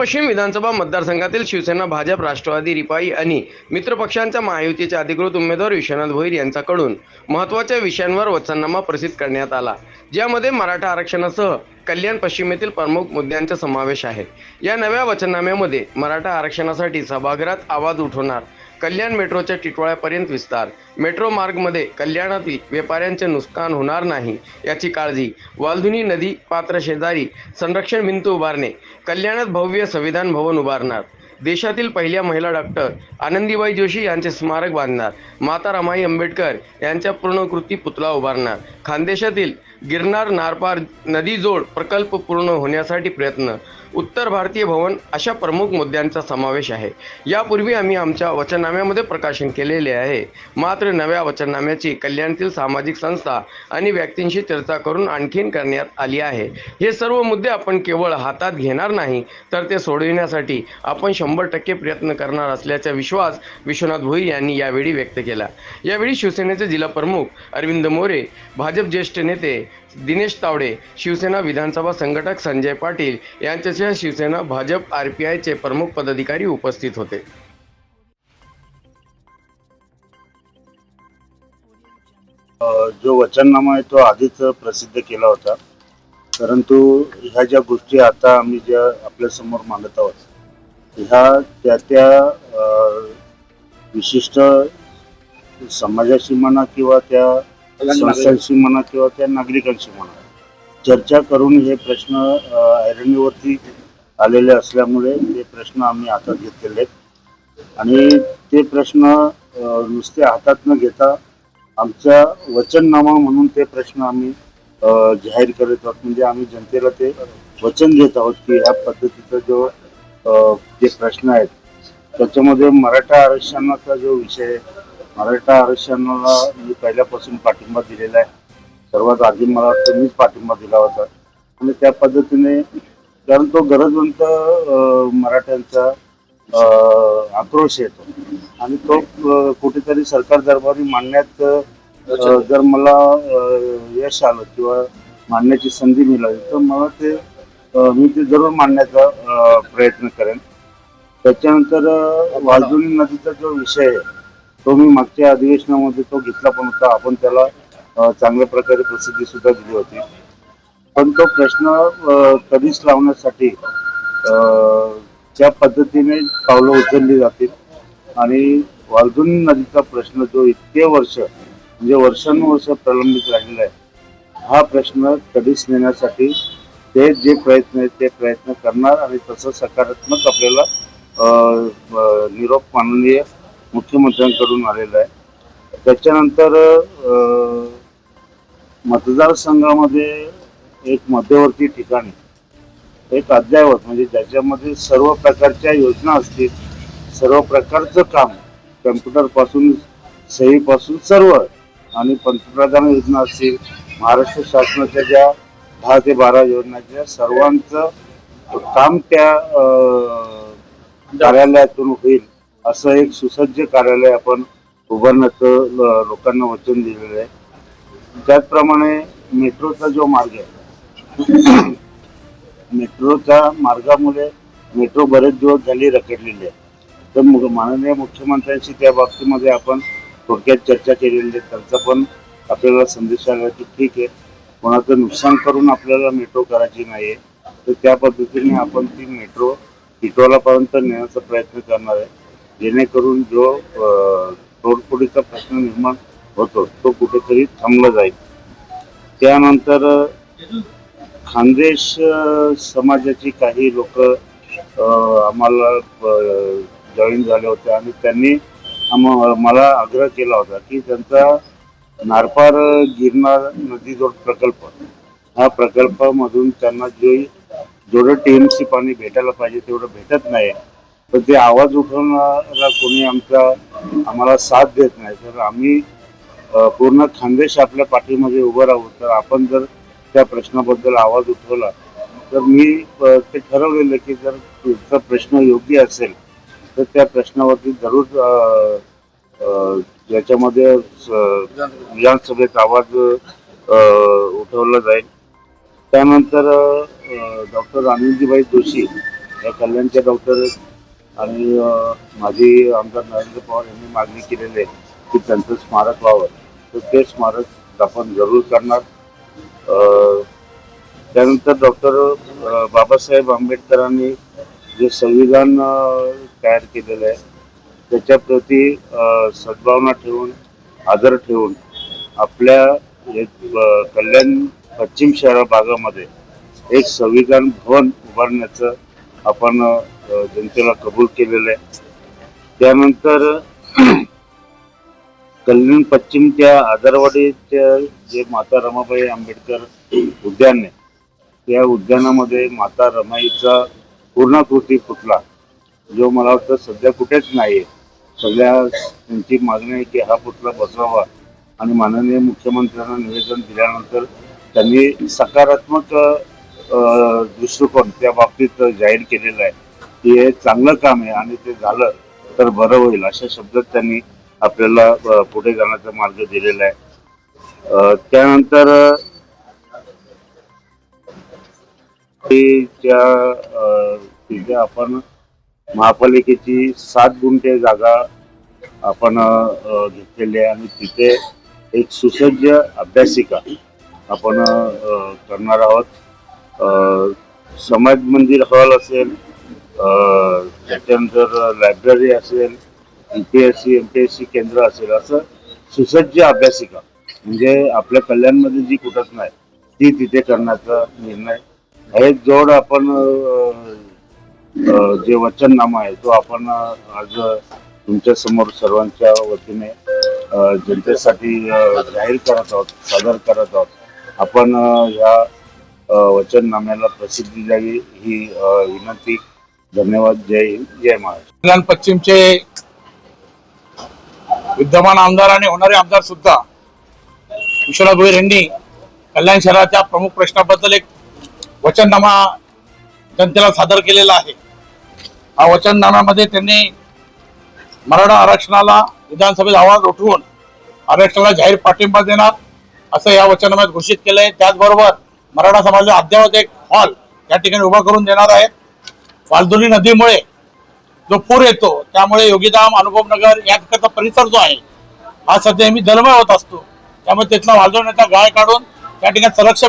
पश्चिम विधानसभा मतदारसंघातील शिवसेना भाजप राष्ट्रवादी रिपाई आणि मित्रपक्षांच्या महायुतीचे अधिकृत उमेदवार विश्वनाथ भोईर यांच्याकडून महत्त्वाच्या विषयांवर वचननामा प्रसिद्ध करण्यात आला ज्यामध्ये मराठा आरक्षणासह कल्याण पश्चिमेतील प्रमुख मुद्द्यांचा समावेश आहे. या नव्या वचननाम्यामध्ये मराठा आरक्षणासाठी सभागृहात आवाज उठवणार कल्याण मेट्रोच्या टिटवाळ्यापर्यंत विस्तार. मेट्रो मार्गमध्ये कल्याणातील व्यापाऱ्यांचे नुकसान होणार नाही याची काळजी वालधुनी नदी पात्र शेजारी संरक्षण भिंत उभारणे कल्याणात भव्य संविधान भवन उभारणार. देशातील पहिल्या महिला डॉक्टर आनंदीबाई जोशी यांचे स्मारक बांधणार. माता रमाई आंबेडकर यांच्या पूर्णकृती पुतळा उभारणार. खानदेशातील गिरनार नारपार नदी जोड प्रकल्प पूर्ण होण्यासाठी प्रयत्न उत्तर भारतीय भवन अशा प्रमुख मुद्द्यांचा समावेश आहे. यापूर्वी आम्ही आमच्या वचननाम्यामध्ये प्रकाशन केलेले आहे. मात्र नव्या वचननाम्याची कल्याणतील सामाजिक संस्था आणि व्यक्तींशी चर्चा करून आणखीन करण्यात आली आहे. हे सर्व मुद्दे आपण केवळ हातात घेणार नाही तर ते सोडविण्यासाठी आपण शंभर टक्के प्रयत्न करणार असल्याचा विश्वास विश्वनाथ भोई यांनी यावेळी व्यक्त केला. यावेळी शिवसेनेचे जिल्हा प्रमुख अरविंद मोरे भाजप ज्येष्ठ नेते दिनेश तावडे शिवसेना विधानसभा संघटक संजय पाटील यांच्यासह शिवसेना भाजप आर पी आयचे प्रमुख पदाधिकारी उपस्थित होते. जो वचननामा आहे तो आधीच प्रसिद्ध केला होता. परंतु ह्या ज्या गोष्टी आता आम्ही ज्या आपल्यासमोर मांडत आहोत ह्या त्या त्या विशिष्ट समाजाशी म्हणा किंवा त्या संस्थांशी म्हणा किंवा त्या नागरिकांशी म्हणा. चर्चा करून हे प्रश्न ऐरणीवरती आलेले असल्यामुळे ते प्रश्न आम्ही हातात घेतलेले आहेत. आणि ते प्रश्न नुसते हातात न घेता आमच्या वचननामा म्हणून ते प्रश्न आम्ही जाहीर करत आहोत. म्हणजे आम्ही जनतेला ते वचन देत आहोत की ह्या पद्धतीचा जो जे प्रश्न आहेत त्याच्यामध्ये मराठा आरक्षणाचा जो विषय आहे मराठा आरक्षणाला मी पहिल्यापासून पाठिंबा दिलेला आहे. सर्वात आधी मला वाटतं मीच पाठिंबा दिला होता. आणि त्या पद्धतीने कारण तो गरजवंत मराठ्यांचा आक्रोश येतो. आणि तो कुठेतरी सरकार दरबारी मांडण्यात जर मला यश आलं किंवा मांडण्याची संधी मिळाली तर मला ते मी ते जरूर मांडण्याचा प्रयत्न करेन. त्याच्यानंतर वाजुनी नदीचा जो विषय आहे तो मी मागच्या अधिवेशनामध्ये तो घेतला पण होता. आपण त्याला चांगल्या प्रकारे प्रसिद्धी सुद्धा दिली होती. पण तो प्रश्न कधीच लावण्यासाठी ज्या पद्धतीने पावलं उचलली जातील आणि वालधुनी नदीचा प्रश्न जो इतके वर्ष म्हणजे वर्षानुवर्ष प्रलंबित राहिलेला आहे हा प्रश्न कधीच नेण्यासाठी ते जे प्रयत्न आहेत ते प्रयत्न करणार आणि तसं सकारात्मक आपल्याला निरोप माननीय मुख्यमंत्र्यांकडून आलेलं आहे. त्याच्यानंतर मतदारसंघामध्ये एक मध्यवर्ती ठिकाणी एक अद्यावत म्हणजे ज्याच्यामध्ये सर्व प्रकारच्या योजना असतील सर्व प्रकारचं काम कम्प्युटरपासून सहीपासून सर्व आणि पंतप्रधान योजना असतील महाराष्ट्र शासनाच्या ज्या दहा ते बारा योजनाच्या सर्वांचं काम त्या कार्यालयातून होईल. असं एक सुसज्ज कार्यालय आपण उभारण्याचं लोकांना वचन दिलेलं आहे. त्याचप्रमाणे मेट्रोचा जो मार्ग आहे मेट्रोच्या मार्गामुळे मेट्रो बरेच दिवस झाली रखडलेली आहे. तर माननीय मुख्यमंत्र्यांशी त्या बाबतीमध्ये आपण थोडक्यात चर्चा केलेली आहे. त्यांचा पण आपल्याला संदेश आला की ठीक आहे कोणाचं नुकसान करून आपल्याला मेट्रो करायची नाही तर त्या पद्धतीने आपण ती मेट्रो टिटवालापर्यंत नेण्याचा प्रयत्न करणार आहे. जेणेकरून जो तोडफोडीचा प्रश्न निर्माण होतो तो कुठेतरी थांबला जाईल. त्यानंतर खानदेश समाजाची काही लोक आम्हाला जॉईन झाले होते आणि त्यांनी मला आग्रह केला होता की त्यांचा नारपार गिरनार नदी जोड प्रकल्प हा प्रकल्पामधून त्यांना जे जेवढं टी एम सी पाणी भेटायला पाहिजे तेवढं भेटत नाही. तर ते आवाज उठवणारा कोणी आमचा आम्हाला साथ देत नाही. तर आम्ही पूर्ण खानदेश आपल्या पाठीमध्ये उभं राहू. तर आपण जर त्या प्रश्नाबद्दल आवाज उठवला तर मी ते ठरवलेलं की जर तुमचा प्रश्न योग्य असेल तर त्या प्रश्नावरती जरूर ज्याच्यामध्ये याच्यामध्ये स- विधानसभेत आवाज उठवला जाईल. त्यानंतर डॉक्टर आनंदीबाई जोशी या कल्याणच्या डॉक्टर आणि माझी आमदार नरेंद्र पवार यांनी मागणी केलेली आहे की त्यांचं स्मारक व्हावं. तर ते स्मारक आपण जरूर करणार. त्यानंतर डॉक्टर बाबासाहेब आंबेडकरांनी जे संविधान तयार केलेलं आहे त्याच्याप्रती सद्भावना ठेवून आदर ठेवून आपल्या एक, कल्याण पश्चिम शहरा भागामध्ये एक संविधान भवन उभारण्याचं आपण जनतेला कबूल केलेलं आहे. त्यानंतर कल्याण पश्चिमच्या आदरवाडीच्या जे माता रमाबाई आंबेडकर उद्यान आहे त्या उद्यानामध्ये माता रमाईचा पूर्णाकृती पुतळा जो मला वाटतं सध्या कुठेच नाही सगळ्या त्यांची मागणी आहे की हा पुतळा बसवावा आणि माननीय मुख्यमंत्र्यांना निवेदन दिल्यानंतर त्यांनी सकारात्मक दृष्टिकोन त्या बाबतीत जाहीर केलेला आहे. की हे चांगलं काम आहे आणि ते झालं तर बरं होईल अशा शब्दात त्यांनी आपल्याला पुढे जाण्याचा मार्ग दिलेला आहे. त्यानंतर त्या तिथे आपण महापालिकेची सात गुंठे जागा आपण घेतलेली आहे आणि तिथे एक सुसज्ज अभ्यासिका आपण करणार आहोत. समाज मंदिर हॉल असेल त्याच्यानंतर लायब्ररी असेल M P S C M P S C केंद्र असेल असं सुसज्ज अभ्यासिका म्हणजे आपल्या कल्याणमध्ये जी कुठंच नाही ती तिथे करण्याचा निर्णय. हे जोड आपण जे वचननामा आहे तो आपण आज तुमच्यासमोर सर्वांच्या वतीने जनतेसाठी जाहीर करत आहोत सादर करत आहोत. आपण या वचननाम्याला प्रसिद्धी द्यावी ही विनंती धन्यवाद जय हिंद जय महाराष्ट्र. पश्चिमचे विद्यमान आमदार आणि होणारे आमदार सुद्धा विश्वनाथ भोईर यांनी कल्याण शहराच्या प्रमुख प्रश्नाबद्दल एक वचननामा जनतेला सादर केलेला आहे. हा वचननाम्यामध्ये त्यांनी मराठा आरक्षणाला विधानसभेत आवाज उठवून आरक्षणाला जाहीर पाठिंबा देणार असं या वचननाम्यात घोषित केलंय. त्याचबरोबर मराठा समाजाला अद्यावत एक हॉल या ठिकाणी उभा करून देणार आहेत. वालदुनी नदीमुळे जो पूर येतो त्यामुळे योगीधाम अनुभव नगर या ठिकाणचा परिसर जो आहे हा सध्या नेहमी जलमय होत असतो. त्यामुळे तिथला वालदोण्याचा गाळ काढून त्या ठिकाणी संरक्षण